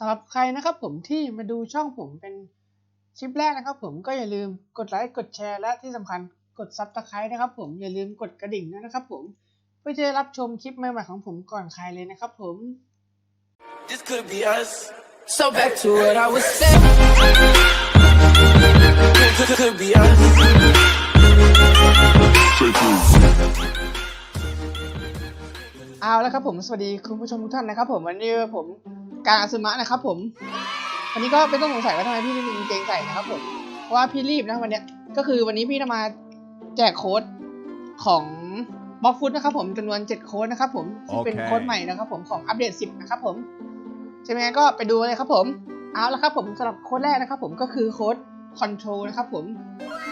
สำหรับใครนะครับผมที่มาดูช่องผมเป็นคลิปแรกนะครับผมก็อย่าลืมกดไลค์กดแชร์และที่สำคัญกดซับสไครต์นะครับผมอย่าลืมกดกระดิ่งด้วยนะครับผมเพื่อจะได้รับชมคลิปใหม่ๆของผมก่อนใครเลยนะครับผม This could be us. So back to what I was saying. Could, could, could be us. เอาแล้วครับผมสวัสดีคุณผู้ชมทุกท่านนะครับผมวันนี้ผม การอาซึมะนะครับผมวันนี้ก็ไม่ต้องสงสัยว่าทำไมพี่ไม่มีกางเกงใส่นะครับผม เพราะว่าพี่รีบนะวันนี้ก็คือวันนี้พี่จะมาแจกโค้ดของบ็อกฟุตนะครับผมจำนวน7โค้ดนะครับผมที่เป็นโค้ดใหม่นะครับผมของอัปเดต 10 นะครับผมใช่ไหมก็ไปดูเลยครับผม เอาแล้วครับผมสำหรับโค้ดแรกนะครับผมก็คือโค้ด Control นะครับผม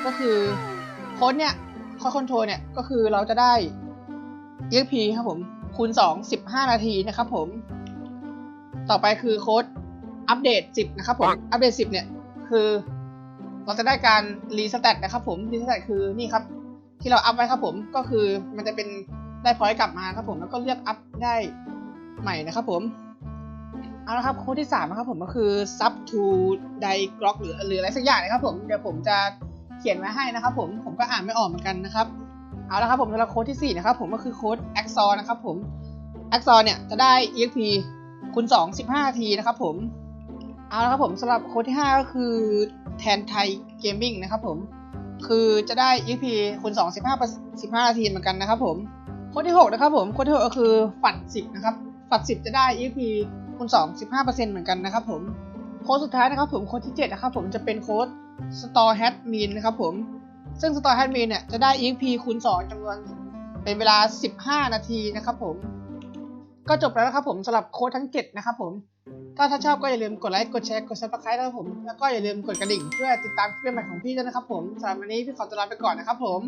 ก็คือโค้ดเนี่ยโค้ด Control เนี่ยก็คือเราจะได้ EXP ครับผมคูณ 2 15 นาทีนะครับผม ต่อไปคือโค้ดอัปเดต 10 นะครับผม อัปเดต 10 เนี่ย คือเราจะได้การรีสแตทนะครับผม รีสแตทคือนี่ครับ ที่เราอัพไว้ครับผม ก็คือมันจะเป็นได้พอยต์กลับมาครับผม แล้วก็เลือกอัพได้ใหม่นะครับผม เอาละครับโค้ดที่3นะครับผมก็คือ sub to die glock หรือหรืออะไรสักอย่างนะครับผม เดี๋ยวผมจะเขียนไว้ให้นะครับผม ผมก็อ่านไม่ออกเหมือนกันนะครับ เอาละครับผมสำหรับโค้ดที่4นะครับผมก็คือโค้ด AXOR นะครับผม AXOR เนี่ยจะได้ EXP คูณ2 15นาทีนะครับผม เอาละครับผมสำหรับโค้ดที่5ก็คือแทนไทยเกมมิ่งนะครับผม คือจะได้ EP คูณ2 15 15นาทีเหมือนกันนะครับผมโค้ดที่6นะครับผมโค้ดที่6ก็คือฝัด10นะครับฝัด10จะได้ EP คูณ2 15เหมือนกันนะครับผมโค้ดสุดท้ายนะครับผมโค้ดที่7นะครับผมจะเป็นโค้ด Store Hat Mean นะครับผมซึ่ง Store Hat Mean เนี่ยจะได้ EP คูณ2จำนวนเป็นเวลา 15 นาทีนะครับผม ก็จบแล้วนะครับผมสำหรับโค้ดทั้ง 7 นะครับผมก็ถ้าชอบก็อย่าลืมกดไลค์กดแชร์กดซับสไครต์นะครับผมแล้วก็อย่าลืมกดกระดิ่งเพื่อติดตามคลิปใหม่ของพี่ด้วยนะครับผมสำหรับวันนี้พี่ขอตัวลาไปก่อนนะครับผม